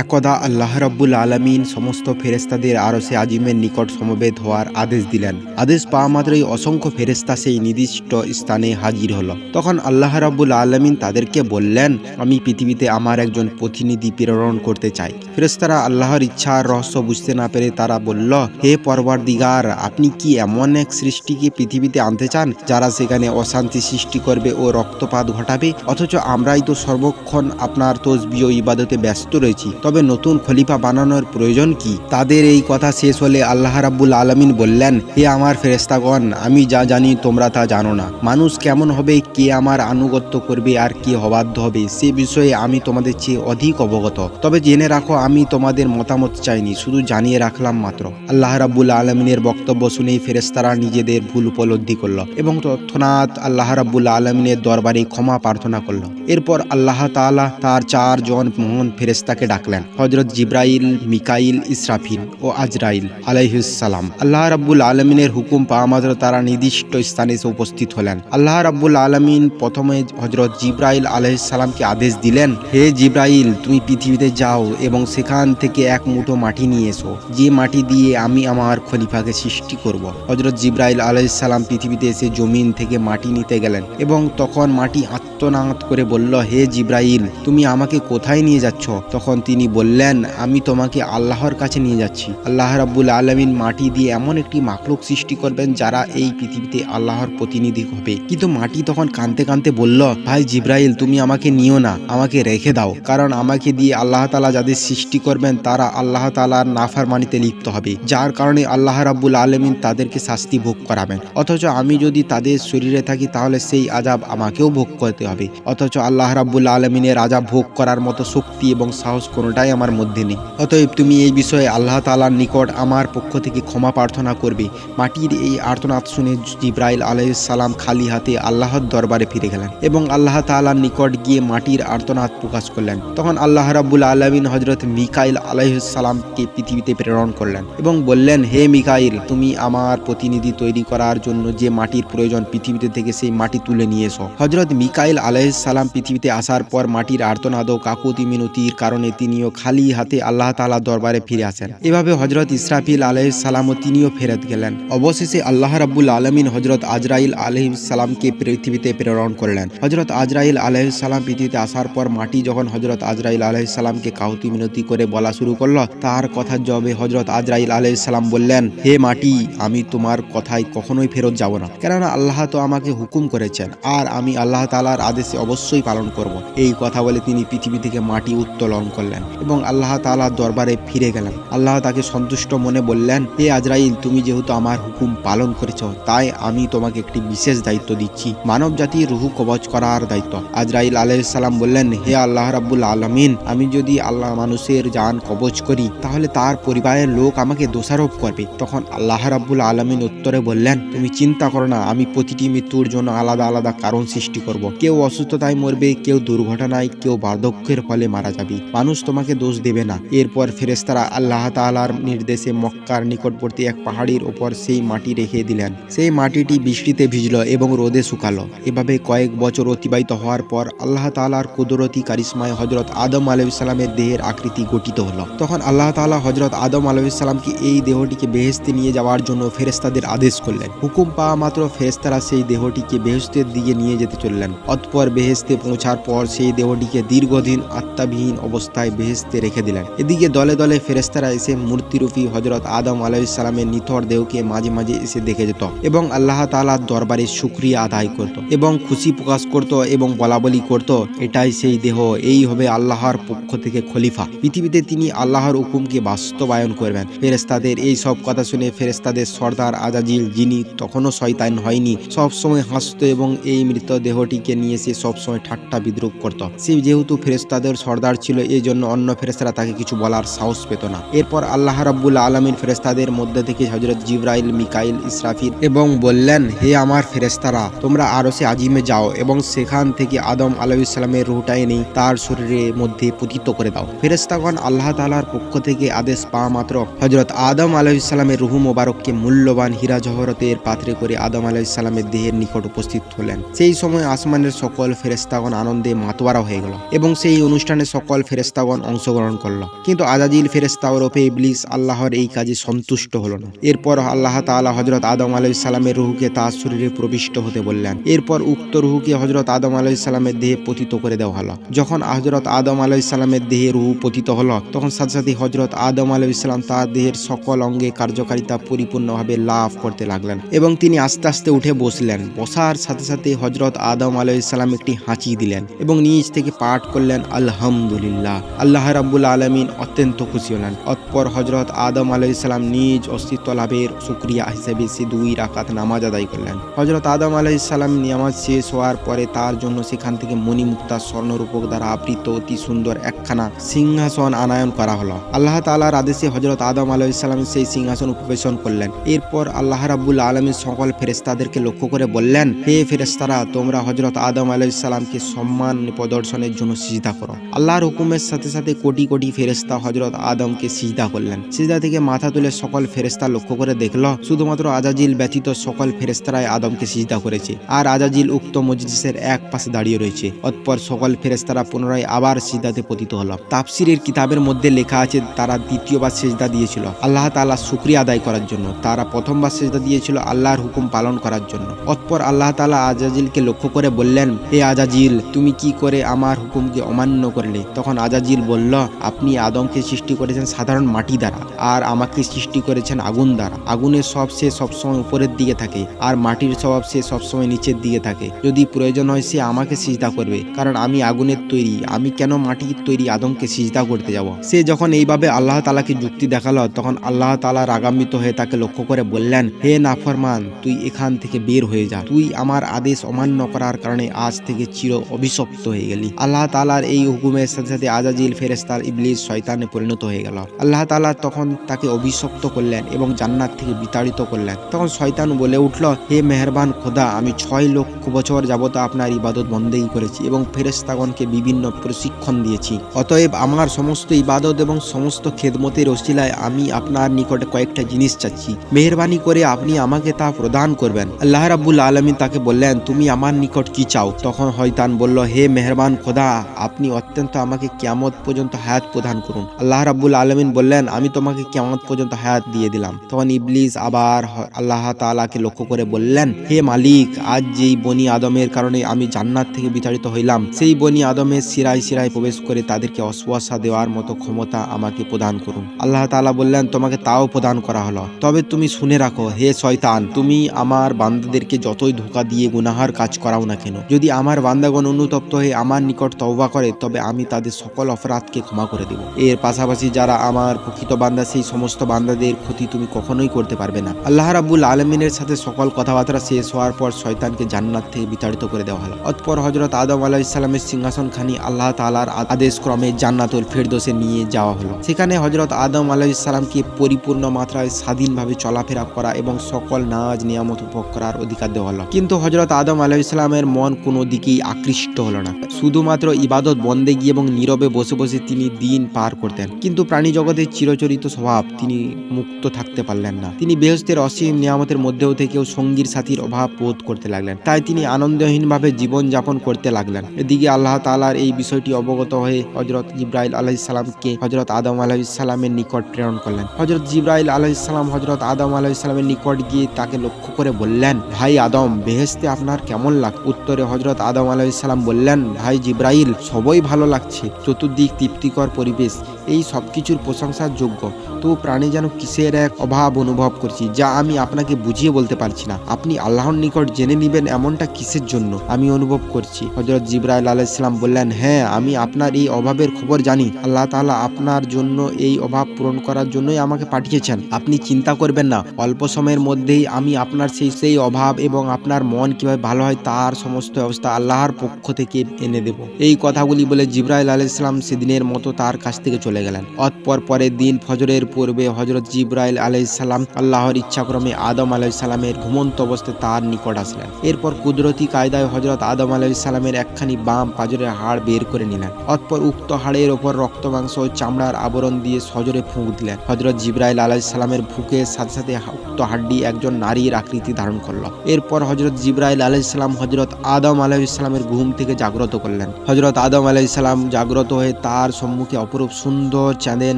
একদা আল্লাহ রাব্বুল আলমিন সমস্ত ফেরেস্তাদের আরসে আজিমের নিকট সমবেত হওয়ার আদেশ দিলেন। আদেশ পাওয়া মাত্রই অসংখ্য ফেরেস্তা সেই নির্দিষ্ট স্থানে হাজির হলো। তখন আল্লাহ রাব্বুল আলমিন তাদেরকে বললেন, আমি পৃথিবীতে আমার একজন প্রতিনিধি প্রেরণ করতে চাই। ফেরেস্তারা আল্লাহর ইচ্ছার রহস্য বুঝতে না পেরে তারা বলল, হে পরবার দিগার আপনি কি এমন এক সৃষ্টিকে পৃথিবীতে আনতে চান, যারা সেখানে অশান্তি সৃষ্টি করবে ও রক্তপাত ঘটাবে? অথচ আমরাই তো সর্বক্ষণ আপনার তসবি ও ইবাদতে ব্যস্ত রয়েছি। তবে নতুন খলিফা বানানোর প্রয়োজন কি? তাদের এই কথা শেষ হলে আল্লাহ রাব্বুল আলমিন বললেন, হে আমার ফেরেস্তাগণ আমি যা জানি তোমরা তা জানো না। মানুষ কেমন হবে, কে আমার আনুগত্য করবে আর কে অবাধ্য হবে, সে বিষয়ে আমি তোমাদের চেয়ে অধিক অবগত। তবে জেনে রাখো, আমি তোমাদের মতামত চাইনি, শুধু জানিয়ে রাখলাম মাত্র। আল্লাহ রাব্বুল আলমিনের বক্তব্য শুনেই ফেরেস্তারা নিজেদের ভুল উপলব্ধি করল এবং তৎক্ষণাৎ আল্লাহ রাব্বুল আলমিনের দরবারে ক্ষমা প্রার্থনা করল। এরপর আল্লাহ তাআলা তার চারজন মহান ফেরেস্তাকে ডাকলেন হজরত জিব্রাইল, মিকাইল, ইসরাফিল ও আজরাইল আলাইহিসসালাম আল্লাহ রাব্বুল আলমিনের হুকুম পাওয়া মাত্র তারা নির্দিষ্ট স্থানে উপস্থিত হলেন। আল্লাহ রাব্বুল আলমিন প্রথমে হজরত জিব্রাইল আলাইহিসসালামকে আদেশ দিলেন, হে জিব্রাইল, তুমি পৃথিবীতে যাও এবং সেখান থেকে এক মুঠো মাটি নিয়ে এসো। যে মাটি দিয়ে আমি আমার খলিফাকে সৃষ্টি করব। হজরত জিব্রাইল আলাইহিসসালাম পৃথিবীতে এসে জমিন থেকে মাটি নিতে গেলেন এবং তখন মাটি আত্মনাদ করে বলল, হে জিব্রাইল, তুমি আমাকে কোথায় নিয়ে যাচ্ছ? তখন তিনি বললেন, আমি তোমাকে আল্লাহর কাছে নিয়ে যাচ্ছি। আল্লাহ রাব্বুল আলমিন মাটি দিয়ে এমন একটি মাখলুক সৃষ্টি করবেন যারা এই পৃথিবীতে আল্লাহর প্রতিনিধি হবে। কিন্তু মাটি তখন কানতে কানতে বলল, ভাই জিব্রাইল, তুমি আমাকে নিও না, আমাকে রেখে দাও। কারণ আমাকে দিয়ে আল্লাহ তালা যাদের সৃষ্টি করবেন, তারা আল্লাহ তালার নাফারমানিতে লিপ্ত হবে। যার কারণে আল্লাহ রাব্বুল আলমিন তাদেরকে শাস্তি ভোগ করাবেন। অথচ আমি যদি তাদের শরীরে থাকি, তাহলে সেই আজাব আমাকেও ভোগ করতে হবে। অথচ আল্লাহ রাব্বুল আলমিনের আজাব ভোগ করার মতো শক্তি এবং সাহস কোনোটাই আমার মধ্যে নেই। অতএব তুমি এই বিষয়ে আল্লাহ তালার নিকট আমার পক্ষ থেকে ক্ষমা প্রার্থনা করবে। মাটির এই আর্তনাদ শুনে জিব্রাইল আলাইসালাম খালি হাতে আল্লাহর দরবারে ফিরে গেলেন এবং আল্লাহ তালার নিকট গিয়ে মাটির আর্তনাদ প্রকাশ করলেন। তখন আল্লাহ রাব্বুল আলমিন হজরত মিকাইল আলাইসালামকে পৃথিবীতে প্রেরণ করলেন এবং বললেন, হে মিকাইল, তুমি আমার প্রতিনিধি তৈরি করার জন্য যে মাটির প্রয়োজন পৃথিবীতে থেকে সেই মাটি তুলে নিয়ে এসো। হজরত মিকাইল আলাইসালাম পৃথিবীতে আসার পর মাটির আর্তনাদ ও কাকুতি মিনতির কারণে তিনিও খালি হাতে আল্লাহ তালা দরবারে ফিরে আসেন। এভাবে হজরত ইসরাফিল আলহিসাল্লামও তিনিও ফেরত গেলেন। অবশেষে আল্লাহ রাব্বুল আলমিন হজরত আজরাইল আলহিসাল্লামকে পৃথিবীতে প্রেরণ করলেন। হজরত আজরাইল আলহিসাল্লাম পৃথিবীতে আসার পর মাটি যখন হজরত আজরাইল আলহিসাল্লামকে কাহুতি মিনতি করে বলা শুরু করল, তার কথার জবাবে হজরত আজরাইল আলহিসাল্লাম বললেন, হে মাটি, আমি তোমার কথায় কখনোই ফেরত যাব না। কেননা আল্লাহ তো আমাকে হুকুম করেছেন, আর আমি আল্লাহ তালার আদেশে অবশ্যই পালন করব। এই কথা বলে তিনি পৃথিবী থেকে মাটি উত্তোলন করলেন। এবং আল্লাহ তালার দরবারে ফিরে গেলেন। আল্লাহ তাকে সন্তুষ্ট মনে বললেন, হে আজরাইল, তুমি যেহেতু আমার হুকুম পালন করেছ, তাই আমি তোমাকে একটি বিশেষ দায়িত্ব দিচ্ছি মানব জাতির রুহু কবচ করার দায়িত্ব। আজরাইল আলাইসাল্লাম বললেন, হে আল্লাহ রাব্বুল আলমিন, আমি যদি আল্লাহ মানুষের জান কবচ করি, তাহলে তার পরিবারের লোক আমাকে দোষারোপ করবে। তখন আল্লাহ রাব্বুল আলমিন উত্তরে বললেন, তুমি চিন্তা করো না, আমি প্রতিটি মৃত্যুর জন্য আলাদা আলাদা কারণ সৃষ্টি করব। কেউ অসুস্থতায় মরবে, কেউ দুর্ঘটনায়, কেউ বার্ধক্যের ফলে মারা যাবে। মানুষ তোমাকে দোষ দেবে না। এরপর ফেরেস্তারা আল্লাহ তালার নির্দেশে মক্কার নিকটবর্তী এক পাহাড়ির ওপর সেই মাটি রেখে দিলেন। সেই মাটিটি বৃষ্টিতে ভিজল এবং রোদে শুকালো। এভাবে কয়েক বছর অতিবাহিত হওয়ার পর আল্লাহ তালার কুদরতি কারিশ্মায় হজরত আদম আলাইসাল্লামের দেহের আকৃতি গঠিত হলো। তখন আল্লাহ তালা হজরত আদম আলাইসাল্লামকে এই দেহটিকে বেহেস্তে নিয়ে যাওয়ার জন্য ফেরেস্তাদের আদেশ করলেন। হুকুম পাওয়া মাত্র ফেরেস্তারা সেই দেহটিকে বেহেস্তের দিকে নিয়ে যেতে চললেন। অতপর বেহেস্তে পৌঁছার পর সেই দেহটিকে দীর্ঘদিন আত্মাবিহীন অবস্থায় বেহেস্তে রেখে দিলেন। এদিকে দলে দলে ফেরেস্তারা এসে মূর্তিরূপী হজরত আদম আলাইসালামের নিথর দেহকে মাঝে মাঝে এসে দেখে যেত এবং আল্লাহ তালার দরবারে সুক্রিয়া আদায় করত এবং খুশি প্রকাশ করত এবং বলাবলি করত, এটাই সেই দেহ, এই হবে আল্লাহর পক্ষ থেকে খলিফা। পৃথিবীতে তিনি আল্লাহর হুকুমকে বাস্তবায়ন করবেন। ফেরেস্তাদের এই সব কথা শুনে ফেরেস্তাদের সর্দার আজাজিল, যিনি তখনও শয়তান হয়নি, সবসময় হাসত এবং এই মৃত দেহটিকে নিয়ে সে সবসময় ঠাট্টা বিদ্রুপ করত। সে যেহেতু ফেরেস্তাদের সর্দার ছিল এই জন্য অন্য ফেরেস্তারা তাকে কিছু বলার সাহস পেত না। এরপর আল্লাহ রাব্বুল আলমিন ফেরেস্তাদের মধ্যে থেকে হজরত জিব্রাইল, মিকাইল, ইসরাফিল এবং বললেন, হে আমার ফেরেস্তারা তোমরা আরও সে আজিমে যাও এবং সেখান থেকে আদম আলাইসালামের রুহটা এনে তার শরীরের মধ্যে পতিত করে দাও। ফেরেস্তাগণ আল্লাহ তালার পক্ষ থেকে আদেশ পাওয়া মাত্র হজরত আদম আলাইসালামের রুহু মোবারককে মূল্যবান হীরা জহরতের পাত্রে করে আদম আলাইসালামের দেহের নিকট উপস্থিত হলেন। সেই সময় আসমানের সকল ফেরেস্তাগণ আনন্দে মাতোয়ারা হয়ে গেল এবং সেই অনুষ্ঠানে সকল ফেরেস্তাগণ অংশগ্রহণ করল। কিন্তু আজাজিল ফেরেস্তা ওরফে ইবলিস আল্লাহর এই কাজে সন্তুষ্ট হল না। এরপর আল্লাহ তাআলা হজরত আদম আলাইসাল্লামের রুহুকে তার শরীরে প্রবিষ্ট হতে বললেন। এরপর উক্ত রুহুকে হজরত আদম আলাইসাল্লামের দেহে পতিত করে দেওয়া হলো। যখন হজরত আদম আলাইসাল্লামের দেহে রুহু পতিত হলো, তখন সাথে সাথে হজরত আদম আলাইসাল্লাম তার দেহের সকল অঙ্গে কার্যকারিতা পরিপূর্ণভাবে লাভ করতে লাগলেন এবং তিনি আস্তে আস্তে উঠে বসলেন। বসার সাথে সাথে হজরত আদম আলাইসাল্লাম একটি হাঁচি দিলেন এবং নিজ থেকে পাঠ করলেন, আলহামদুলিল্লাহ। আল্লাহ রাব্বুল আলমিন অত্যন্ত খুশি হলেন। অতপর হজরত আদম আলাইসাল্লাম নিজ অস্তিত্ব লাভের সুক্রিয়া হিসেবে সে দুই রাকাত নামাজ আদায় করলেন। হজরত আদম আলাইসাল্লাম নামাজ শেষ হওয়ার পরে তার জন্য সেখান থেকে মণিমুক্তা স্বর্ণরূপক দ্বারা আবৃত অতি সুন্দর একখানা সিংহাসন আনায়ন করা হলো। আল্লাহ তালার আদেশে হজরত আদম আলাইসাল্লাম সেই সিংহাসন উপবেশন করলেন। এরপর আল্লাহ রাব্বুল আলমীর সকল ফেরেস্তাদেরকে লক্ষ্য করে বললেন, হে ফেরেস্তারা তোমরা হজরত আদম আলাইসাল্লামকে সম্মান প্রদর্শনের জন্য সিজদা করো। আল্লাহর হুকুমের সাথে সাথে কোটি কোটি ফেরেস্তা হজরত আদমকে সিজদা করলেন। সিজদা থেকে মাথা তুলে সকল ফেরেস্তা লক্ষ্য করে দেখল, শুধুমাত্র আজাজিল ব্যতীত সকল ফেরেস্তারাই আদমকে সিজদা করেছে আর আজাজিল উক্ত মজলিসের এক পাশে দাঁড়িয়ে রয়েছে। অতপর সকল ফেরেস্তারা পুনরায় আবার সিজদাতে পতিত হলো। তাফসিরের কিতাবের মধ্যে লেখা আছে, তারা দ্বিতীয়বার সেজদা দিয়েছিল আল্লাহ তাআলা শুক্রিয়া আদায় করার জন্য। তারা প্রথমবার সেজদা দিয়েছিল আল্লাহর হুকুম পালন করার জন্য। অতপর আল্লাহ তালা আজাজিলকে লক্ষ্য করে বললেন, হে আজাজিল, তুমি কি করে আমার হুকুমকে অমান্য করলে? তখন আজাজিল বলল, আপনি আদমকে সৃষ্টি করেছেন সাধারণ মাটি দ্বারা, আর আমাকে সৃষ্টি করেছেন আগুন দ্বারা। আগুনের সব সে সবসময় উপরের দিকে থাকে, আর মাটির স্বভাব সে সবসময় নিচের দিকে থাকে। যদি প্রয়োজন হয় সে আমাকে সিজদা করবে, কারণ আমি আগুনের তৈরি। আমি কেন মাটির তৈরি আদমকে সিজদা করতে যাব? সে যখন এইভাবে আল্লাহ তালাকে যুক্তি দেখাল, তখন আল্লাহ তালা রাগান্বিত হয়ে তাকে লক্ষ্য করে বললেন, হে নাফরমান, তুই এখান থেকে বের হয়ে যা। তুই আমার আদেশ অমান্য করার কারণে আজ থেকে চির অভিশপ্ত হয়ে গেলি। আল্লাহ তালার এই হুকুমের সাথে সাথে আজাজিল ফেরেস্তার ইবলিস শয়তানে পরিণত হয়ে গেল। আল্লাহ তালা তখন তাকে অভিশপ্ত করলেন এবং জান্নাত থেকে বিতাড়িত করলেন। তখন শয়তান বলে উঠল, হে মেহরবান খোদা, আমি ছয় লক্ষ বছর যাবত আপনার ইবাদত বন্দেই করেছি এবং ফেরেস্তাগণকে বিভিন্ন প্রশিক্ষণ দিয়েছি। অতএব আমার সমস্ত ইবাদত এবং সমস্ত খেদমতের ওসিলায় আমি আপনার নিকটে কয়েকটা জিনিস চাচ্ছি। মেহরবানি করে আপনি আমাকে তা প্রদান করবেন। আল্লাহ রাব্বুল আলমী তাকে বললেন, তুমি আমার নিকট কি চাও? তখন হয়তান বলল, হে মেহরবান খোদা, আপনি অত্যন্ত আমাকে কিয়ামত পর্যন্ত হায়াত প্রদান করুন। আল্লাহ রাব্বুল আলমিন বললেন, আমি তোমাকে কেমন পর্যন্ত হায়াত দিয়ে দিলাম। তখন ইবলিস আবার আল্লাহ তাআলাকে লক্ষ্য করে বললেন, হে মালিক, আজ যেই বনি আদমের কারণে আমি জান্নাত থেকে বিতাড়িত হইলাম, সেই বনি আদমের সিরায় সিরায় প্রবেশ করে তাদেরকে অশ্বাসা দেওয়ার মতো ক্ষমতা আমাকে প্রদান করুন। আল্লাহ তাআলা বললেন, তোমাকে তাও প্রদান করা হলো। তবে তুমি শুনে রাখো, হে শয়তান, তুমি আমার বান্দাদেরকে যতই ধোকা দিয়ে গুনাহার কাজ করাও না কেন। যদি আমার বান্দাগণ অনুতপ্ত হয়ে আমার নিকট তওবা করে, তবে আমি তাদের সকল অপরাধকে ক্ষমা করে দেব। এর পাশাপাশি যারা আমার প্রকৃত বান্দা, সেই সমস্ত বান্দাদের ক্ষতি তুমি কখনোই করতে পারবে না। আল্লাহ রাব্বুল আলমিনের সাথে সকল কথাবার্তা শেষ হওয়ার পর শয়তানকে জান্নাত থেকে বিতাড়িত করে দেওয়া হলো অতপর হজরত আদম আলাইসাল্লামের সিংহাসন খানি আল্লাহ তালার আদেশ ক্রমে জান্নাতুল ফেরদোসে নিয়ে যাওয়া হলো। সেখানে হজরত আদম আলাইসাল্লামকে পরিপূর্ণ মাত্রায় স্বাধীনভাবে চলাফেরা করা এবং সকল নাজ, নিয়ামত উপভোগ করার অধিকার দেওয়া হলো। কিন্তু হজরত আদম আলাইসাল্লামের মন কোনো দিকেই আকৃষ্ট হলো না। শুধুমাত্র ইবাদত বন্দেগী এবং নীরবে বসে বসে তিনি দিন পার করতেন। কিন্তু প্রাণী জগতের চিরচরিত স্বভাব তিনি মুক্ত থাকতে পারলেন না। তিনি বেহস্তের অসীম নিয়ামতের মধ্যেও থেকেও সঙ্গীর সাথীর অভাব বোধ করতে লাগলেন। তাই তিনি আনন্দহীনভাবে জীবন যাপন করতে লাগলেন। এদিকে আল্লাহ তালার এই বিষয়টি অবগত হয়ে হজরত জিব্রাইল আলাইসাল্লামকে হজরত আদম আলাইসাল্লামের নিকট প্রেরণ করলেন। হজরত জিব্রাইল আলাইসাল্লাম হজরত আদম আলাইসাল্লামের নিকট গিয়ে তাকে লক্ষ্য করে বললেন, ভাই আদম বেহেস্তে আপনার কেমন লাগ উত্তরে হজরত আদম আলাইসাল্লাম বললেন, ভাই জিব্রাইল, সবই ভালো লাগছে। চতুর্দিক তৃপ্তিকর পরিবেশ এই সব কিছুর প্রশংসার যোগ্য তো প্রাণী যেন কিসের এক অভাব অনুভব করছি, যা আমি আপনাকে বুঝিয়ে বলতে পারছি না। আপনি আল্লাহর নিকট জেনে নেবেন এমনটা কিসের জন্য? আমি অনুভব করছি। হজরত জিব্রাইল আলাইসালাম বললেন হ্যাঁ আমি আপনার এই অভাবের খবর জানি। আল্লাহ তাআলা আপনার জন্য এই অভাব পূরণ করার জন্যই আমাকে পাঠিয়েছেন। আপনি চিন্তা করবেন না। অল্প সময়ের মধ্যেই আমি আপনার সেই সেই অভাব এবং আপনার মন কীভাবে ভালো হয় তার সমস্ত অবস্থা আল্লাহর পক্ষ থেকে এনে দেব। এই কথাগুলি বলে জিব্রাইল আলাইসালাম সেদিনের মতো তার কাছ থেকে চলে গেলেন। অতপর পরের দিন ফজরের পূর্বে হজরত জিব্রাইল আলাইসাল্লাম আল্লাহর ইচ্ছাক্রমে আদম আলাইসাল্লামের ঘুমন্ত অবস্থায় তার নিকট আসলেন। এরপর কুদরতি কায়দায় হজরত আদম আলাইসাল্লামের একখানি বাম পাজরের হাড় বের করে নিলেন। অতপর উক্ত হাড়ের ওপর রক্ত, মাংস ও চামড়ার আবরণ দিয়ে সজরে ফুঁক দিলেন। হজরত জিব্রাইল আলাইসাল্লামের ফুকের সাথে সাথে উক্ত হাড্ডি একজন নারীর আকৃতি ধারণ করল। এরপর হজরত জিব্রাইল আলাইসাল্লাম হজরত আদম আলাইসাল্লামের ঘুম থেকে জাগ্রত করলেন। হজরত আদম আলাইসাল্লাম জাগ্রত হয়ে তার সম্মুখে অপরূপ সুন্দর চাঁদের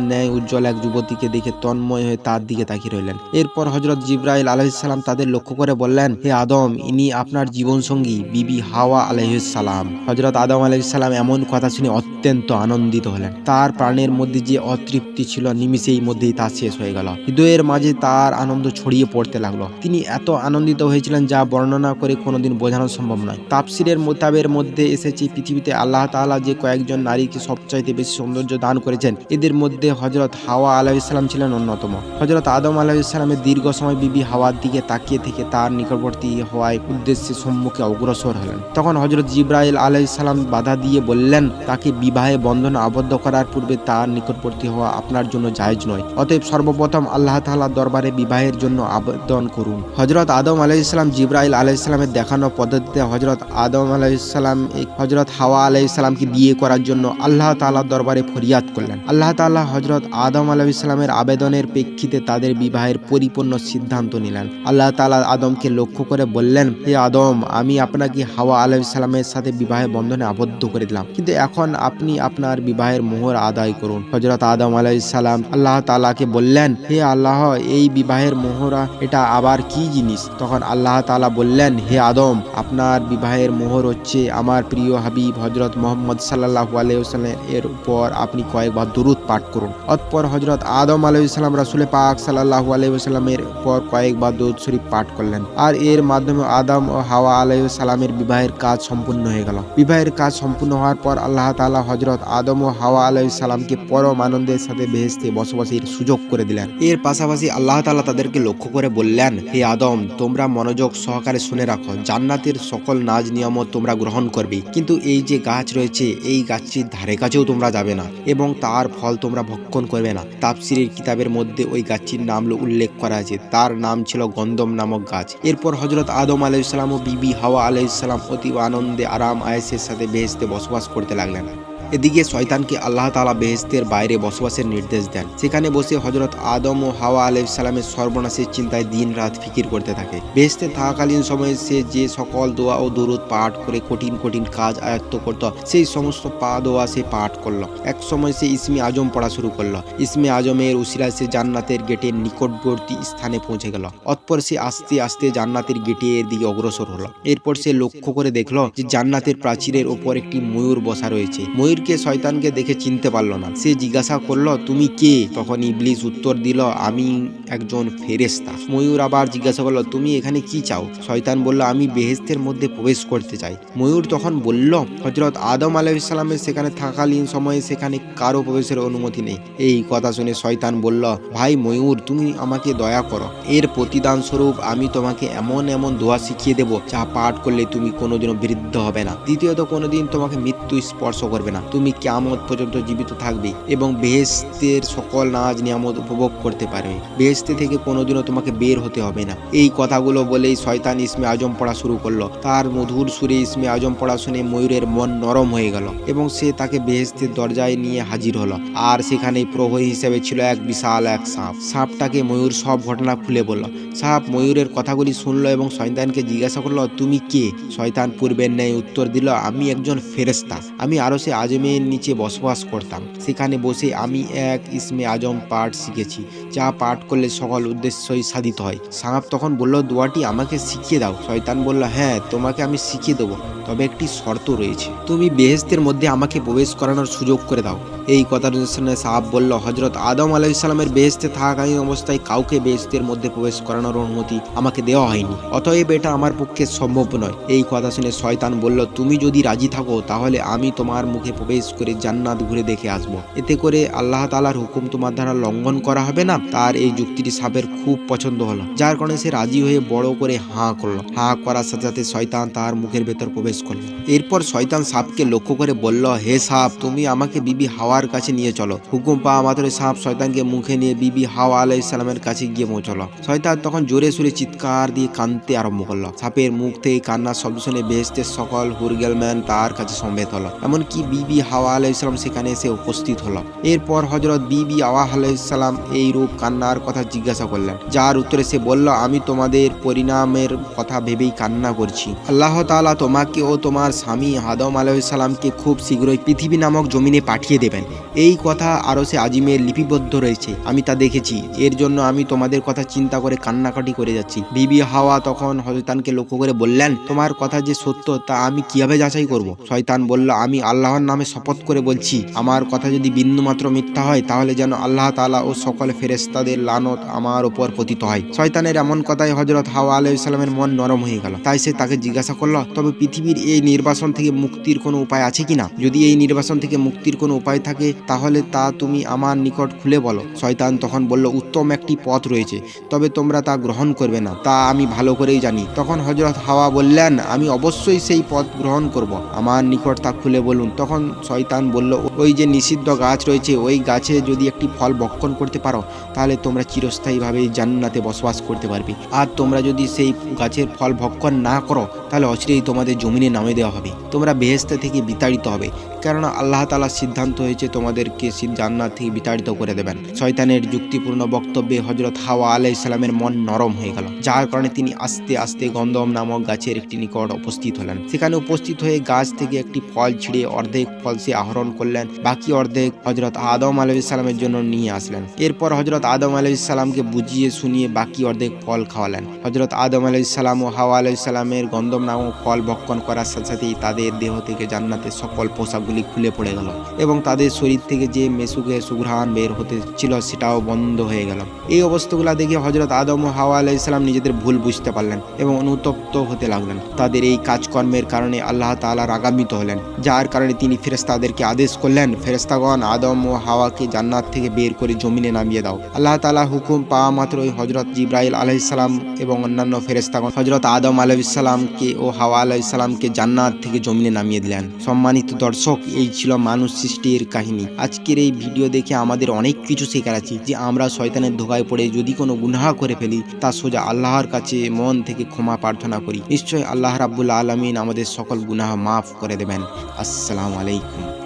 ন্যায় উজ্জ্বল এক যুবতীকে দেখে তন্ময় হয়ে তার দিকে তাকিয়ে রইলেন। এরপর হজরত জিব্রাইল আলাইসাল্লাম তাদের লক্ষ্য করে বললেন, হে আদম, ইনি আপনার জীবনসঙ্গী, বিবি হাওয়া আলাইসাল্লাম হজরত আদম আলাইসাল্লাম এমন কথা শুনে অত্যন্ত আনন্দিত হলেন। তার প্রাণের মধ্যে যে অতৃপ্তি ছিল নিমিষেই মধ্যেই তা শেষ হয়ে গেল। হৃদয়ের মাঝে তার আনন্দ ছড়িয়ে পড়তে লাগল। তিনি এত আনন্দিত হয়েছিলেন যা বর্ণনা করে কোনোদিন বোঝানো সম্ভব নয়। তাপসিরের মোতাবের মধ্যে এসেছে পৃথিবীতে আল্লাহ তাআলা যে কয়েকজন নারীকে সবচাইতে বেশি সৌন্দর্য দান করেছেন, এদের মধ্যে হজরত হাওয়া আলাইসাল্লাম ছিলেন অন্যতম। হজরত আদম আলাইসাল্লামের দীর্ঘ সময় বিবি হাওয়ার দিকে তাকিয়ে থেকে তার নিকটবর্তী হওয়ায় উদ্দেশ্যে সম্মুখে অগ্রসর হলেন। তখন হজরত জিব্রাইল আলাইসাল্লাম বাধা দিয়ে বললেন, তাকে বিবাহে বন্ধন আবদ্ধ করার পূর্বে তার নিকটবর্তী হওয়া আপনার জন্য জায়েজ নয়। অতএব সর্বপ্রথম আল্লাহ তাআলার দরবারে বিবাহের জন্য আবেদন করুন। হজরত আদম আলাইসাল্লাম জিব্রাইল আলাইসাল্লামের দেখানো পদ্ধতিতে হজরত আদম আলাইসাল্লাম হজরত হাওয়া আলাইসাল্লামকে বিয়ে করার জন্য আল্লাহ তাআলার দরবারে ফরিয়াদ করলেন। আল্লাহ তাআলা হজরত আদম আলাইসাল্লামের আবেদনের প্রেক্ষিতে তাদের বিবাহের পরিপূর্ণ সিদ্ধান্ত নিলেন। আল্লাহ তালা আদমকে লক্ষ্য করে বললেন, হে আদম, আমি আপনাকে হাওয়া আলাইসাল্লামের সাথে বিবাহের বন্ধনে আবদ্ধ করে দিলাম। কিন্তু এখন আপনি আপনার বিবাহের মোহর আদায় করুন। হজরত আদম আলাইসাল্লাম আল্লাহ তাআলাকে বললেন, হে আল্লাহ, এই বিবাহের মোহরা, এটা আবার কি জিনিস? তখন আল্লাহ তাআলা বললেন, হে আদম, আপনার বিবাহের মোহর হচ্ছে আমার প্রিয় হাবিব হজরত মোহাম্মদ সাল্লাহ আলাইসাল্লাম এর উপর আপনি কয়েকবার দুরুদ পাঠ করুন। অতপর হজরত আদম আলাইসাল্লাম রাসুল পাক সাল্লাহ আলাইসাল্লামের পর কয়েকবার দৌদ শরীফ পাঠ করলেন। আর এর মাধ্যমে আদম ও হাওয়া আলাইসাল্লামের বিবাহের কাজ সম্পূর্ণ হয়ে গেল। বিবাহের কাজ সম্পূর্ণ হওয়ার পর আল্লাহ তাআলা হজরত আদম ও হাওয়া আলাইসাল্লামকে পরম আনন্দের সাথে বেহেস্তে বসবাসের সুযোগ করে দিলেন। এর পাশাপাশি আল্লাহ তাআলা তাদেরকে লক্ষ্য করে বললেন, হে আদম, তোমরা মনোযোগ সহকারে শুনে রাখো। জান্নাতের সকল নাজ নিয়ামত তোমরা গ্রহণ করবে। কিন্তু এই যে গাছ রয়েছে, এই গাছটির ধারে কাছেও তোমরা যাবে না এবং তার ফল তোমরা ভক্ষণ করবে না। তাপসিরের কিতাবের মধ্যে ওই গাছটির নাম উল্লেখ করা আছে। তার নাম ছিল গন্ধম নামক গাছ। এরপর হজরত আদম আলাইসালাম ও বিবি হাওয়া আলাইসালাম অতি আনন্দে আরাম আয়েসের সাথে বেহেস্তে বসবাস করতে লাগলেন। এদিকে শয়তানকে আল্লাহ তালা বেহেস্তের বাইরে বসবাসের নির্দেশ দেন। সেখানে বসে হজরত আদম ও হাওয়া আলাইহিস সালামের সর্বনাশের চিন্তায় দিন রাত ফিকির করতে থাকে। বেহেস্তে থাকাকালীন সময়ে সে যে সকল দোয়া ও দরুদ পাঠ করে কঠিন কঠিন কাজ আয়ত্ত করত, সেই সমস্ত পা দোয়া সে পাঠ করল। এক সময় সে ইসমি আজম পড়া শুরু করল। ইসমে আজমের উসিলায় সে জান্নাতের গেটের নিকটবর্তী স্থানে পৌঁছে গেল। অতপর সে আস্তে আস্তে জান্নাতের গেটের দিকে অগ্রসর হলো। এরপর সে লক্ষ্য করে দেখল যে জান্নাতের প্রাচীরের ওপর একটি ময়ূর বসা রয়েছে। ময়ূরকে শয়তানকে দেখে চিনতে পারল না। সে জিজ্ঞাসা করল, তুমি কে? তখন ইবলিস উত্তর দিল, আমি একজন ফেরেস্তা ময়ূর আবার জিজ্ঞাসা করল, তুমি এখানে কি চাও? শয়তান বলল, আমি বেহেস্তের মধ্যে প্রবেশ করতে চাই। ময়ূর তখন বলল হজরত আদম আলাইসাল্লামের সেখানে থাকালীন সময়ে সেখানে কারও প্রবেশের অনুমতি নেই। এই কথা শুনে শয়তান বলল, ভাই ময়ূর, তুমি আমাকে দয়া করো। এর প্রতিদান স্বরূপ আমি তোমাকে এমন এমন দোয়া শিখিয়ে দেব যা পাঠ করলে তুমি কোনোদিনও বৃদ্ধ হবে না। দ্বিতীয়ত, কোনোদিন তোমাকে মৃত্যু স্পর্শ করবে না। তুমি কেমন পর্যন্ত জীবিত থাকবে এবং বেহেস্তের সকল নাজ নিয়ামত উপভোগ করতে পারবে। বেহেস্তে থেকে কোনোদিনও তোমাকে বের হতে হবে না। এই কথাগুলো বলেই শয়তান ইসমে আজম পড়া শুরু করল। তার মধুর সুরে ইসমে আজম পড়া শুনে ময়ূরের মন নরম হয়ে গেল এবং সে তাকে বেহেস্তের দরজায় নিয়ে হাজির হলো। আর সেখানে প্রহরী হিসেবে ছিল এক বিশাল এক সাপ। সাপটাকে ময়ূর সব ঘটনা খুলে বলল। সাপ ময়ূরের কথাগুলি শুনলো এবং শয়তানকে জিজ্ঞাসা করল, তুমি কে? শয়তান পূর্বের ন্যায় উত্তর দিল, আমি একজন ফেরেস্তা আমি আরও সে আজমের নিচে বসবাস করতাম। সেখানে বসে আমি এক ইসমে আজম পাঠ শিখেছি, যা পাঠ করলে সকল উদ্দেশ্যই সাধিত হয়। সাপ তখন বলল, দোয়াটি আমাকে শিখিয়ে দাও। শয়তান বলল হ্যাঁ তোমাকে আমি শিখিয়ে দেবো, তবে একটি শর্ত রয়েছে। তুমি বেহেস্তের মধ্যে আমাকে প্রবেশ করানোর সুযোগ করে দাও। এই কথার শুনে সাহাব বলল হজরত আদম আলাইসাল্লামের বেহেস্তে থাকাকালীন অবস্থায় কাউকে বেহেস্তের মধ্যে প্রবেশ করানোর অনুমতি আমাকে দেওয়া হয়নি। অতএব এটা আমার পক্ষে সম্ভব নয়। এই কথা শুনে শয়তান বলল, তুমি যদি রাজি থাকো, তাহলে আমি তোমার মুখে প্রবেশ করে জান্নাত ঘুরে দেখে আসব। এতে করে আল্লাহ তালার হুকুম তোমার দ্বারা লঙ্ঘন করা হবে না। তার এই যুক্তিটি সাপের খুব পছন্দ হলো, যার কারণে সে রাজি হয়ে বড় করে হাঁ করল। হাঁ করার সাথে সাথে শয়তান তার মুখের ভেতর প্রবেশ করল। এরপর শয়তান সাপকে লক্ষ্য করে বলল, হে সাপ, তুমি আমাকে বিবি হাওয়ার কাছে নিয়ে চলো। হুকুম পাওয়া মাত্র সাপ শয়তানকে মুখে নিয়ে বিবি হাওয়া আলাই ইসলামের কাছে গিয়ে পৌঁছলো। শয়তান তখন জোরে সুরে চিৎকার দিয়ে কাঁদতে আরম্ভ করল। সাপের মুখ থেকে কান্নার শব্দ শুনে বেহেস্তের সকল হুরগেলম্যান তার কাছে সম্বেত হলো। এমনকি বিবি হাওয়া আলাই ইসলাম সেখানে এসে উপস্থিত হলো এরপর হজরত বিবি আওয়া আলাইসাল্লাম এই রূপ কান্নার কথা জিজ্ঞাসা করলেন। যার উত্তরে সে বলল, আমি তোমাদের পরিণামের কথা ভেবেই কান্না করছি। আল্লাহ তাআলা তোমাকে ও তোমার স্বামী আদম আলাইসাল্লামকে খুব শীঘ্রই পৃথিবী নামক জমিনে পাঠিয়ে দেবেন। এই কথা আরও সে আজিমের লিপিবদ্ধ রয়েছে। আমি তা দেখেছি। এর জন্য আমি তোমাদের কথা চিন্তা করে কান্নাকাটি করে যাচ্ছি। বিবি হাওয়া তখন হজরতানকে লক্ষ্য করে বললেন, তোমার কথা যে সত্য, তা আমি কীভাবে যাচাই করব? শয়তান বলল, আমি আল্লাহর নামে শপথ করে বলছি, আমার কথা যদি বিন্দুমাত্র মিথ্যা হয়, তাহলে যেন আল্লাহ তালা ও সকল ফেরেশতাদের লানত আমার উপর পতিত হয়। শয়তানের এমন কথায় হজরত হাওয়া আলাইহিস সালামের মন নরম হয়ে গেল। তাই সে তাকে জিজ্ঞাসা করল, তবে পৃথিবীর এই নির্বাসন থেকে মুক্তির কোনো উপায় আছে কিনা? যদি এই নির্বাসন থেকে মুক্তির কোনো উপায় থাকে, তাহলে তা তুমি আমার নিকট খুলে বলো। শয়তান তখন বলল, উত্তম একটি পথ রয়েছে, তবে তোমরা তা গ্রহণ করবে না। তা আমি ভালো করেই জানি। তখন হজরত হাওয়া বললেন, আমি অবশ্যই সেই পথ গ্রহণ করব। আমার নিকট তা খুলে বলুন। তখন শয়তান বলল, ওই যে নিষিদ্ধ গাছ রয়েছে, ওই গাছে যদি একটি ফল ভক্ষণ করতে পারো, তাহলে তোমরা চিরস্থায়ীভাবে জান্নাতে বসবাস করতে পারবে। আর তোমরা যদি সেই গাছের ফল ভক্ষণ না করো তাহলে অচিরেই তোমাদের জমিনে নামে দেওয়া হবে। তোমরা বেহেস্তা থেকে বিতাড়িত হবে। কেননা আল্লাহ তালার সিদ্ধান্ত হয়েছে তোমাদেরকে জান্নাত থেকে বিতাড়িত করে দেবেন। শয়তানের যুক্তিপূর্ণ বক্তব্যে হজরত হাওয়া আলাই সালামের মন নরম হয়ে গেল, যার কারণে তিনি আস্তে আস্তে গন্ধম নামক গাছের একটি নিকট উপস্থিত হলেন। সেখানে উপস্থিত হয়ে গাছ থেকে একটি ফল ছিঁড়ে অর্ধেক ফল সে আহরণ করলেন, বাকি অর্ধেক হজরত আদম আলাই সালামের জন্য নিয়ে আসলেন। এরপর হজরত আদম আলাই সালামকে বুঝিয়ে শুনিয়ে বাকি অর্ধেক ফল খাওয়ালেন। হজরত আদম আলাই সালাম ও হাওয়া আলাই সালামের গন্ধম নামক ফল ভক্ষণ করার সাথে সাথেই তাদের দেহ থেকে জান্নাতের সকল পোশাকগুলি খুলে পড়ে গেল এবং তাদের শরীর থেকে যে মেসুকে সুঘ্রাণ বের হতে ছিল সেটাও বন্ধ হয়ে গেল। এই অবস্থাগুলো দেখে হজরত আদম ও হাওয়া আলাই সালাম নিজেদের ভুল বুঝতে পারলেন এবং অনুতপ্ত হতে লাগলেন। তাদের এই কাজকর্মের কারণে আল্লাহ তাআলা রাগান্বিত হলেন, যার কারণে তিনি ফেরেস্তাদেরকে আদেশ করলেন ফেরেস্তাগণ আদম ও হাওয়াকে জান্নাত থেকে বের করে জমিনে নামিয়ে দাও। আল্লাহ তাআলা হুকুম পাওয়া মাত্রই হজরত জিব্রাইল আলাইসালাম এবং অন্যান্য ফেরেস্তাগণ হজরত আদম আলাইসালামকে ও হাওয়া আলাইসালামকে জান্নাত থেকে জমিনে নামিয়ে দিলেন। সম্মানিত দর্শক, এই ছিল মানুষ সৃষ্টির কাহিনী। আজকের এই ভিডিও দেখে আমাদের অনেক কিছু শেখার আছে যে আমরা শয়তানের ধোকায় পড়ে যদি কোনো গুনাহ করে ফেলি, তা সোজা আল্লাহর কাছে মন থেকে ক্ষমা প্রার্থনা করি। নিশ্চয় আল্লাহ রাবুল্লা আলমিন আমাদের সকল গুনাহ মাফ করে দেবেন। আসসালামু আলাইকুম।